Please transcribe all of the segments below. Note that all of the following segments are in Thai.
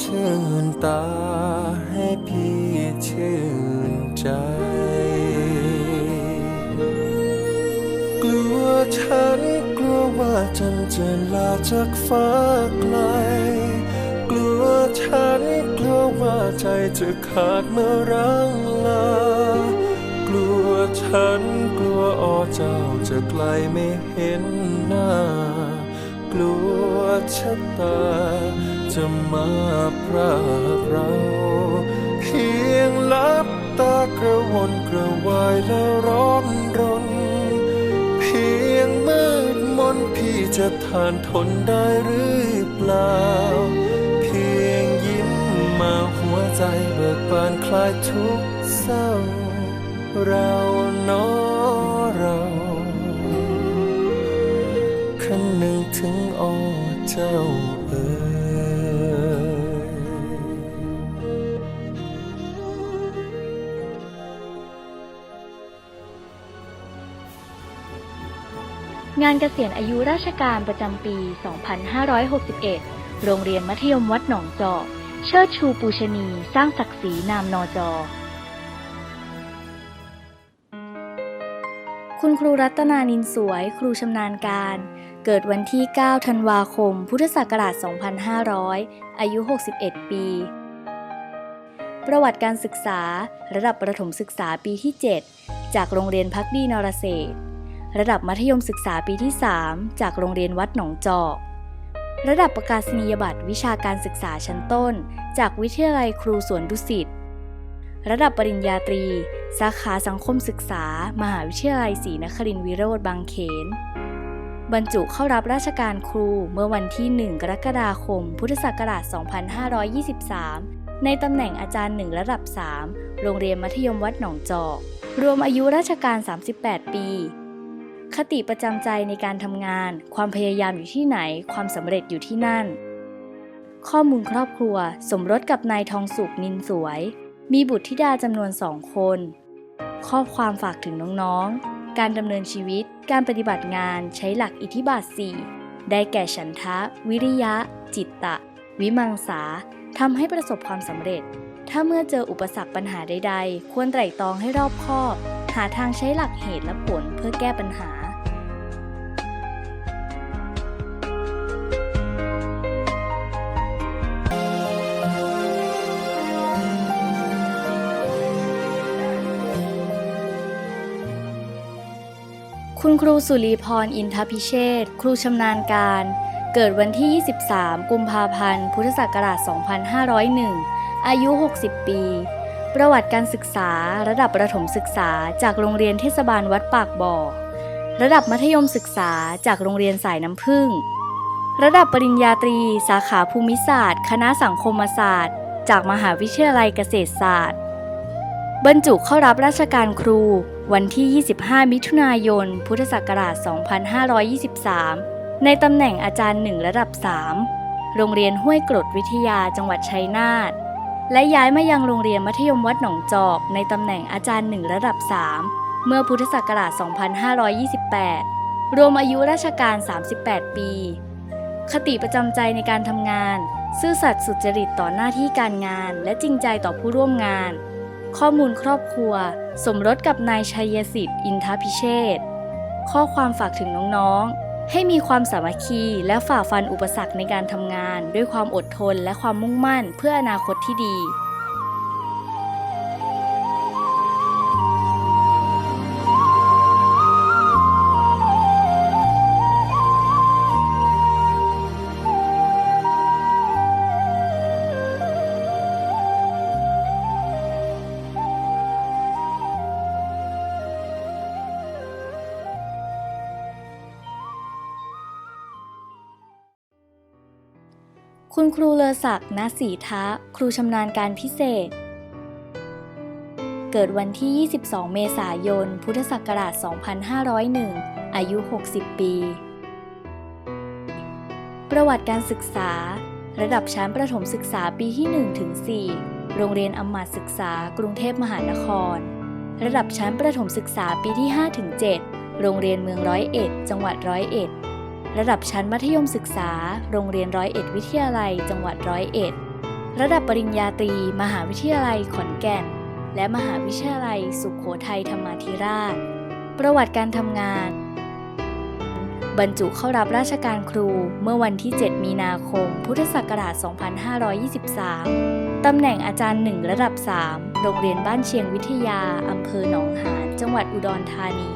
ชื่นตาให้พี่ชื่นใจ กลัวฉันกลัวว่าจันจะลาจากฟ้าไกล กลัวฉันกลัวว่าใจจะขาดเมื่อรังลา กลัวฉันกลัวอ้อเจ้าจะไกลไม่เห็นหน้า กลัวชะตา จะมาพรากเรา เพียงลับตากระวนกระวายและร้อนรน เพียงมืดมนพี่จะทานทนได้หรือเปล่า เพียงยิ้มมาหัวใจเบิกบานคลายทุกเศร้า เราเนอเราคันหนึ่งถึง อ้อเจ้าเอ๋ยงานเกษียณอายุราชการประจำปี 2561 โรงเรียนมัธยมวัดหนองจอกเชิดชูปูชนี สร้างศักดิ์ศรีนามนอจอ คุณครูรัตนานินสวย ครูชำนาญการ เกิดวันที่ 9 ธันวาคม พุทธศักราช 2500 อายุ 61 ปี ประวัติการศึกษา ระดับประถมศึกษาปีที่ 7 จากโรงเรียนพักดีนรเศรษฐ์ระดับมัธยมศึกษาปีที่ 3 จากโรงเรียนวัดหนองจอก ระดับประกาศนียบัตรวิชาการศึกษาชั้นต้น จากวิทยาลัยครูสวนดุสิต ระดับปริญญาตรี สาขาสังคมศึกษา มหาวิทยาลัยศรีนครินทรวิโรธบางเขน บรรจุเข้ารับราชการครูเมื่อวันที่ 1 กรกฎาคม พุทธศักราช 2523 ในตำแหน่งอาจารย์หนึ่งระดับ 3 โรงเรียนมัธยมวัดหนองจอก รวมอายุราชการ 38 ปี คติประจำใจในการทำงาน ความพยายามอยู่ที่ไหน ความสำเร็จอยู่ที่นั่น ข้อมูลครอบครัว สมรสกับนายทองสุกนินสวย มีบุตรธิดาจำนวนสองคน ข้อความฝากถึงน้องๆ การดำเนินชีวิต การปฏิบัติงานใช้หลักอิทธิบาท 4 ได้แก่ฉันทะ วิริยะ จิตตะ วิมังสาทำให้ประสบความสำเร็จ ถ้าเมื่อเจออุปสรรคปัญหาใด ๆ ควรไตร่ตรองให้รอบคอบ หาทางใช้หลักเหตุและผลเพื่อแก้ปัญหา คุณครูสุรีพรอินทพิเชษครูชำนาญการ เกิดวันที่ 23 กุมภาพันธ์ พุทธศักราช 2501 อายุ 60 ปี ประวัติการศึกษาระดับประถมศึกษาจากโรงเรียนเทศบาลวัดปากบ่อ ระดับมัธยมศึกษาจากโรงเรียนสายน้ำผึ้งระดับปริญญาตรี สาขาภูมิศาสตร์ คณะสังคมศาสตร์ จากมหาวิทยาลัยเกษตรศาสตร์ บรรจุเข้ารับราชการครู วันที่ 25 มิถุนายน พุทธศักราช 2523 ในตำแหน่งอาจารย์หนึ่งระดับ 3 โรงเรียนห้วยกรดวิทยาจังหวัดชัยนาท และย้ายมายังโรงเรียนมัธยมวัดหนองจอก ในตำแหน่งอาจารย์หนึ่งระดับ 3 เมื่อพุทธศักราช 2528 รวมอายุราชการ 38 ปี คติประจำใจในการทำงาน ซื่อสัตย์สุจริตต่อหน้าที่การงาน และจริงใจต่อผู้ร่วมงาน ข้อมูลครอบครัว สมรสกับนายชัยสิทธิ์อินทพิเชษข้อความฝากถึงน้องๆ ให้มีความสามัคคีและฝ่าฟันอุปสรรคในการทำงาน ด้วยความอดทนและความมุ่งมั่นเพื่ออนาคตที่ดี คุณครูเลอศักดิ์ณศรีทะ ครูชำนาญการพิเศษ เกิดวันที่ 22 เมษายน พุทธศักราช 2501 อายุ 60 ปี ประวัติการศึกษา ระดับชั้นประถมศึกษาปีที่ 1 ถึง 4 โรงเรียนอมาตศึกษากรุงเทพมหานคร ระดับชั้นประถมศึกษาปีที่ 5 ถึง 7 โรงเรียนเมืองร้อยเอ็ด จังหวัดร้อยเอ็ด ระดับชั้นมัธยมศึกษา โรงเรียนร้อยเอ็ดวิทยาลัย จังหวัดร้อยเอ็ด ระดับปริญญาตรี มหาวิทยาลัยขอนแก่น และมหาวิทยาลัย สุขโขทัยธรรมาธิราช ประวัติการทำงาน บรรจุเข้ารับราชการครูเมื่อวันที่ 7 มีนาคม พุทธศักราช 2523 ตำแหน่งอาจารย์หนึ่งระดับ 3 โรงเรียนบ้านเชียงวิทยา อำเภอหนองหาน จังหวัดอุดรธานี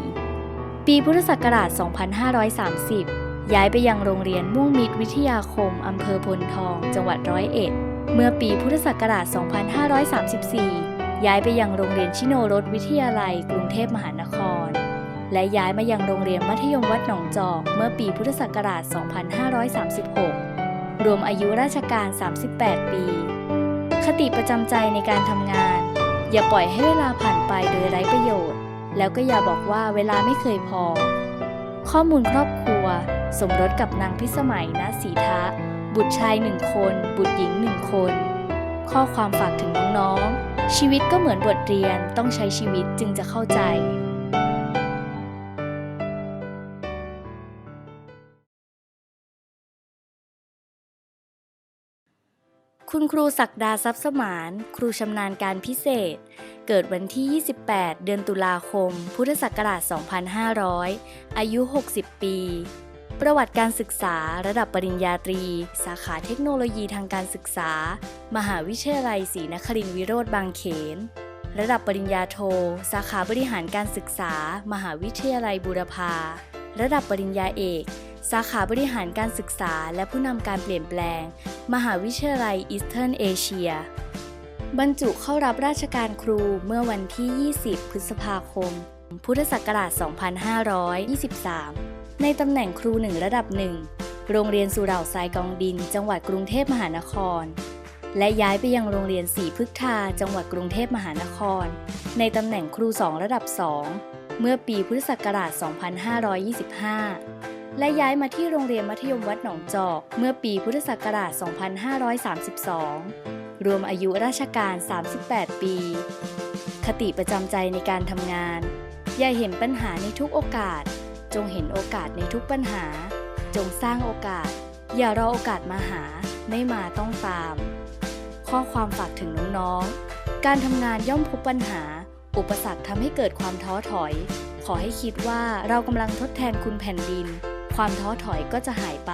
ปีพุทธศักราช 2530 ย้ายไปยังโรงเรียนม่วงมิตรวิทยาคม อำเภอพลทอง จังหวัดร้อยเอ็ด เมื่อปีพุทธศักราช 2534 ย้ายไปยังโรงเรียนชิโนรสวิทยาลัย กรุงเทพมหานคร และย้ายมายังโรงเรียนมัธยมวัดหนองจอก เมื่อปีพุทธศักราช 2536 รวมอายุราชการ 38 ปี คติประจำใจในการทำงาน อย่าปล่อยให้เวลาผ่านไปโดยไร้ประโยชน์ แล้วก็อย่าบอกว่าเวลาไม่เคยพอ ข้อมูลครอบครัว สมรสกับนางพิสมัยณสีทะ บุตรชายหนึ่งคน บุตรหญิงหนึ่งคน ข้อความฝากถึงน้องๆ ชีวิตก็เหมือนบทเรียนต้องใช้ชีวิตจึงจะเข้าใจคุณครูศักดาทรัพย์สมาน ครูชำนาญการพิเศษ เกิดวันที่ 28 เดือนตุลาคม พุทธศักราช 2500 อายุ 60 ปี ประวัติการศึกษาระดับปริญญาตรี สาขาเทคโนโลยีทางการศึกษา มหาวิทยาลัยศรีนครินทรวิโรธบางเขน ระดับปริญญาโท สาขาบริหารการศึกษา มหาวิทยาลัยบูรพา ระดับปริญญาเอก สาขาบริหารการศึกษา และผู้นำการเปลี่ยนแปลง มหาวิทยาลัยอีสเทิร์นเอเชียบรรจุเข้ารับราชการครูเมื่อวันที่ 20 พฤษภาคม พุทธศักราช 2523 ในตำแหน่งครูหนึ่งระดับหนึ่ง โรงเรียนสุเหร่าทรายกองดิน จังหวัดกรุงเทพมหานคร และย้ายไปยังโรงเรียนสีพฤกษาจังหวัดกรุงเทพมหานคร ในตำแหน่งครูสองระดับ2เมื่อปีพุทธศักราช 2525 และย้ายมาที่โรงเรียนมัธยมวัดหนองจอก เมื่อปีพุทธศักราช 2532 รวมอายุราชการ 38 ปี คติประจำใจในการทำงานย่าเห็นปัญหาในทุกโอกาส จงเห็นโอกาสในทุกปัญหา จงสร้างโอกาส อย่ารอโอกาสมาหา ไม่มาต้องตาม ข้อความฝากถึงน้องๆ การทำงานย่อมพบปัญหา อุปสรรคทำให้เกิดความท้อถอย ขอให้คิดว่าเรากำลังทดแทนคุณแผ่นดิน ความท้อถอยก็จะหายไป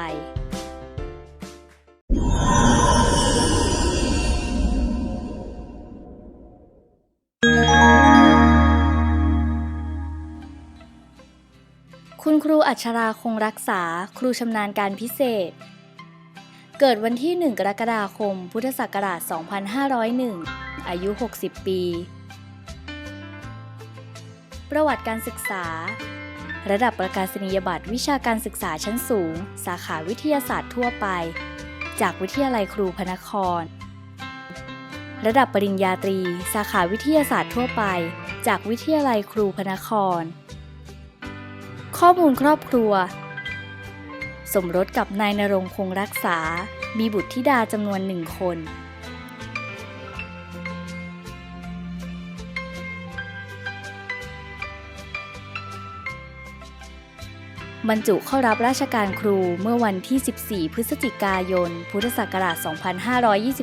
คุณครูอัชราคงรักษา ครูชำนาญการพิเศษ เกิดวันที่ 1 กรกฎาคม พุทธศักราช 2501 อายุ 60 ปี ประวัติการศึกษา ระดับประกาศนียบัตรวิชาการศึกษาชั้นสูง สาขาวิทยาศาสตร์ทั่วไป จากวิทยาลัยครูพนคร ระดับปริญญาตรี สาขาวิทยาศาสตร์ทั่วไป จากวิทยาลัยครูพนคร ข้อมูลครอบครัว สมรสกับนายนรงคงรักษา มีบุตรธิดาจำนวนหนึ่งคน บรรจุเข้ารับราชการครูเมื่อวันที่ 14 พฤศจิกายน พุทธศักราช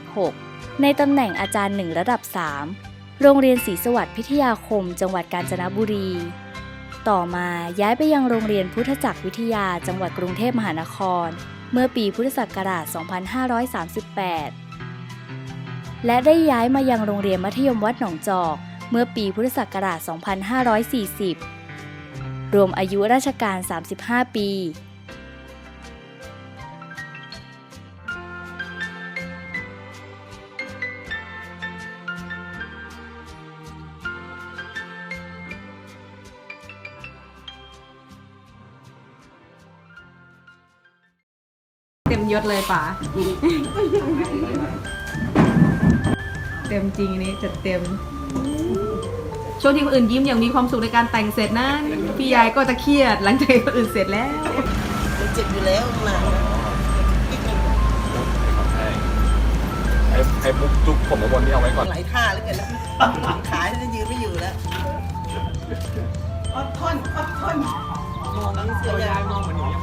2526 ในตำแหน่งอาจารย์หนึ่งระดับ 3 โรงเรียนศรีสวัสดิ์พิทยาคม จังหวัดกาญจนบุรี ต่อมาย้ายไปยังโรงเรียนพุทธจักรวิทยาจังหวัดกรุงเทพมหานคร เมื่อปีพุทธศักราช 2538 และได้ย้ายมายังโรงเรียนมัธยมวัดหนองจอก เมื่อปีพุทธศักราช 2540 รวมอายุราชการ 35 ปี เต็มยศเลยป๋า เต็มจริงอันนี้จัดเต็ม ช่วงที่คนอื่นยิ้มอย่างมีความสุขในการแต่งเสร็จนั้นพี่ยายก็จะเครียดหลังจากที่คนอื่นเสร็จแล้วมันเจ็บอยู่แล้วหนังไอ้ไอ้มุกจุกผมในบนนี่เอาไว้ก่อนหลายท่าแล้วกันแล้วขาจะยืนไม่อยู่แล้วอดทนอดทน มองนี่เสียยายมองเหมือนหนูยัง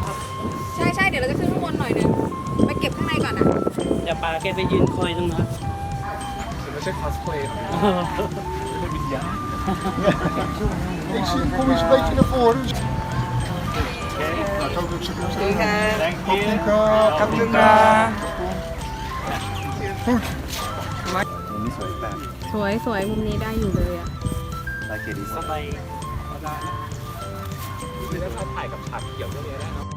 ใช่ใช่เดี๋ยวเราจะขึ้นข้างบนหน่อยนึงไปเก็บข้างในก่อนอะอย่าปาแกไปยืนคอยตรงนั้นไม่ใช่คอสเพลย์เป็นวิญญาณ Ik zie kom eens een beetje naar voren. Oké, nou, ik hoop dat ze ดีค่ะ Kapuka, Kapuka. มุมนี้สวยแบบสวยสวยมุมนี้ได้อยู่เลยอะลายเกดีสบาย คือถ้าถ่ายกับฉากเขียวเรื่องนี้ได้เนาะ